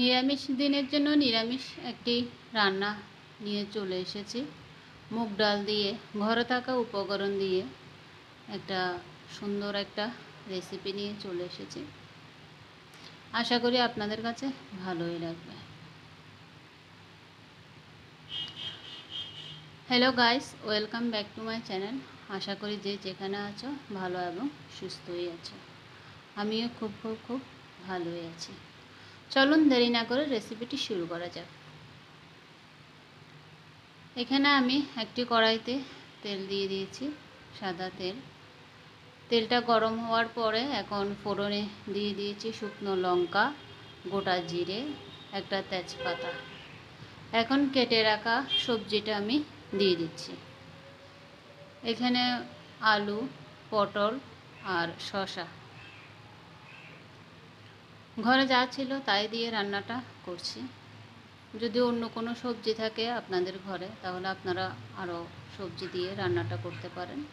নিরামিষ দিনের জন্য নিরামিষ একটি রান্না নিয়ে চলে এসেছি। মুগ ডাল দিয়ে, ঘরে থাকা উপকরণ দিয়ে একটা সুন্দর একটা রেসিপি নিয়ে চলে এসেছি। আশা করি আপনাদের কাছে ভালোই লাগবে। Hello guys welcome back to my channel আশা করি যে যেখানে আছো ভালো এবং সুস্থই আছো। আমিও খুব খুব খুব ভালোই আছি। চলুন দেরি না করে রেসিপিটি শুরু করা যাক। এখানে আমি একটি কড়াইতে তেল দিয়ে দিয়েছি, সাদা তেল। তেলটা গরম হওয়ার পরে এখন ফোড়নে দিয়ে দিয়েছি শুকনো লঙ্কা, গোটা জিরে, একটা তেজপাতা। এখন কেটে রাখা সবজিটা আমি দিয়ে দিচ্ছি। এখানে আলু, পটল আর শসা। ঘরে যা ছিল তাই দিয়ে রান্নাটা করছি। যদি অন্য কোনো সবজি থাকে আপনাদের ঘরে, তাহলে আপনারা আরও সবজি দিয়ে রান্নাটা করতে পারেন।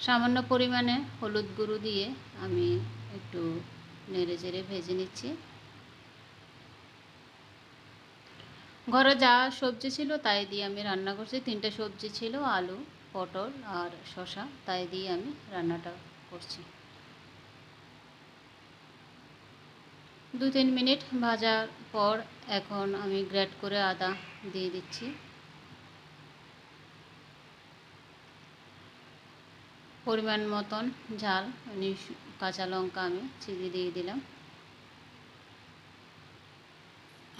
সামান্য পরিমাণে হলুদ গুঁড়ো দিয়ে আমি একটু নেড়ে চেড়ে ভেজে নিচ্ছি। ঘরে যা সবজি ছিল তাই দিয়ে আমি রান্না করছি। তিনটে সবজি ছিল, আলু, পটল আর শসা, তাই দিয়ে আমি রান্নাটা করছি। দু তিন মিনিট ভাজার পর এখন আমি গ্রেট করে আদা দিয়ে দিচ্ছি। পরিমাণ মতন ঝাল কাঁচা লঙ্কা আমি চিনি দিয়ে দিলাম।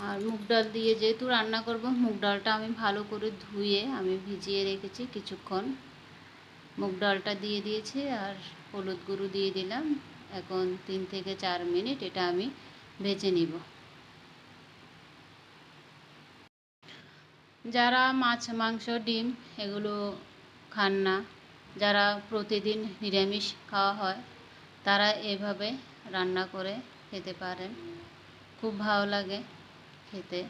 আর মুগ ডাল দিয়ে যেহেতু রান্না করব, মুগ ডালটা আমি ভালো করে ধুয়ে আমি ভিজিয়ে রেখেছি কিছুক্ষণ। মুগ ডালটা দিয়ে দিয়েছি আর হলুদ গুঁড়ো দিয়ে দিলাম। এখন তিন থেকে চার মিনিট এটা আমি ভেজে নিব। যারা মাছ, মাংস, ডিম এগুলো খান না, যারা প্রতিদিন নিরামিষ খাওয়া হয়, তারা এভাবে রান্না করে খেতে পারেন। খুব ভালো লাগে খেতে।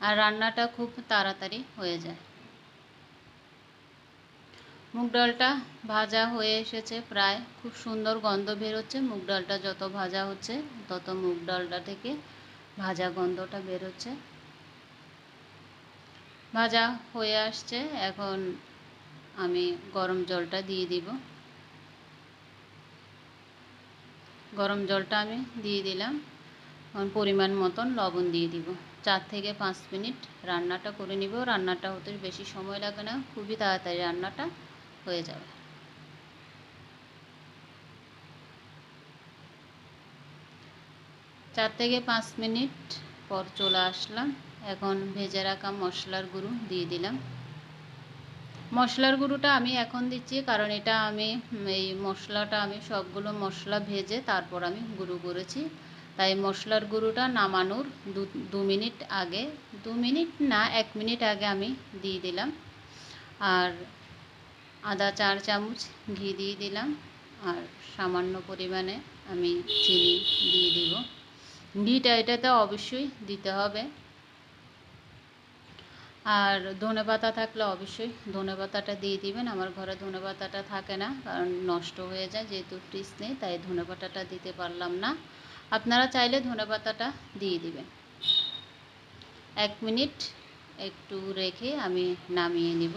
আর রান্নাটা খুব তাড়াতাড়ি হয়ে যায়। মুগ ডালটা ভাজা হয়ে এসেছে প্রায়। খুব সুন্দর গন্ধ বেরোচ্ছে। মুগ ডালটা যত ভাজা হচ্ছে, তত মুগ ডালটা থেকে ভাজা গন্ধটা বেরোচ্ছে। ভাজা হয়ে আসছে। এখন আমি গরম জলটা দিয়ে দিব। গরম জলটা আমি দিয়ে দিলাম। এখন পরিমাণ মতন লবণ দিয়ে দিব। চার থেকে পাঁচ মিনিট রান্নাটা করে নিব। রান্নাটা হতে বেশি সময় লাগে না। খুবই তাড়াতাড়ি রান্নাটা হয়ে যাবে। চার থেকে পাঁচ মিনিট পর চলে আসলাম। এখন ভেজে রাখা মশলার গুঁড়ো দিয়ে দিলাম। মশলার গুঁড়োটা আমি এখন দিচ্ছি কারণ এটা আমি, এই মশলাটা আমি সবগুলো মশলা ভেজে তারপর আমি গুঁড়ো করেছি। তাই মশলার গুঁড়োটা নামানোর দু মিনিট আগে, দু মিনিট না, এক মিনিট আগে আমি দিয়ে দিলাম। আর আদা চার চামচ ঘি দিয়ে দিলাম আর সামান্য পরিমাণে আমি চিনি দিয়ে দিব। ঘিটা এটাতে অবশ্যই দিতে হবে। আর ধনে পাতা থাকলে অবশ্যই ধনে পাতাটা দিয়ে দিবেন। আমার ঘরে ধনে পাতাটা থাকে না, কারণ নষ্ট হয়ে যায়, যেহেতু ফ্রিজ নেই, তাই ধনে পাতাটা দিতে পারলাম না। আপনারা চাইলে ধনে পাতাটা দিয়ে দিবেন। এক মিনিট একটু রেখে আমি নামিয়ে নিব।